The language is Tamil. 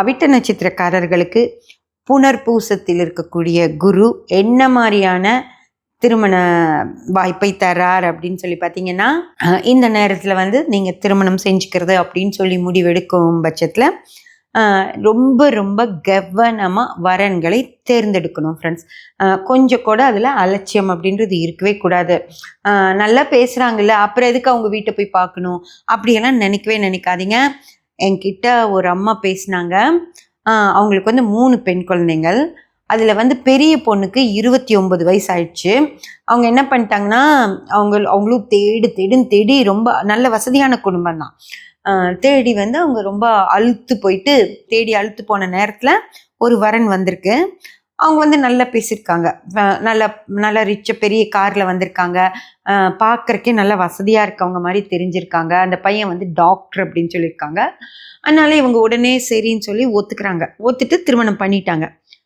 அவிட்ட நட்சத்திரக்காரர்களுக்கு புனர்பூசத்தில் இருக்கக்கூடிய குரு என்ன மாதிரியான திருமண வாய்ப்பை தரார் அப்படின்னு சொல்லி பார்த்தீங்கன்னா இந்த நேரத்தில் வந்து நீங்கள் திருமணம் செஞ்சுக்கிறது அப்படின்னு சொல்லி முடிவெடுக்கும் பட்சத்தில் ரொம்ப ரொம்ப கவனமாக வரன்களை தேர்ந்தெடுக்கணும் ஃப்ரெண்ட்ஸ் கொஞ்சம் கூட அதில் அலட்சியம் அப்படின்றது இருக்கவே கூடாது. நல்லா பேசுகிறாங்கல்ல அப்புறம் எதுக்கு அவங்க வீட்டை போய் பார்க்கணும்? அப்படியெல்லாம் நினைக்கவே நினைக்காதீங்க. என்கிட்ட ஒரு அம்மா பேசினாங்க. அவங்களுக்கு வந்து மூணு பெண் குழந்தைங்கள் அதில் வந்து பெரிய பொண்ணுக்கு இருபத்தி ஒம்பது வயசு ஆயிடுச்சு அவங்க என்ன பண்ணிட்டாங்கன்னா அவங்க அவங்களும் தேடு தேடுன்னு தேடி ரொம்ப நல்ல வசதியான குடும்பம் தான். தேடி வந்து அவங்க ரொம்ப அழுத்து போயிட்டு தேடி அழுத்து போன நேரத்தில் ஒரு வரன் வந்திருக்கு. அவங்க வந்து நல்லா பேசியிருக்காங்க. நல்ல நல்ல ரிச்ச பெரிய காரில் வந்திருக்காங்க. பார்க்குறக்கே நல்ல வசதியாக இருக்கவங்க மாதிரி தெரிஞ்சிருக்காங்க. அந்த பையன் வந்து டாக்டர் அப்படின்னு சொல்லியிருக்காங்க. அதனால இவங்க உடனே சரின்னு சொல்லி ஒத்துக்கிறாங்க. ஒத்துட்டு திருமணம் பண்ணிட்டாங்க.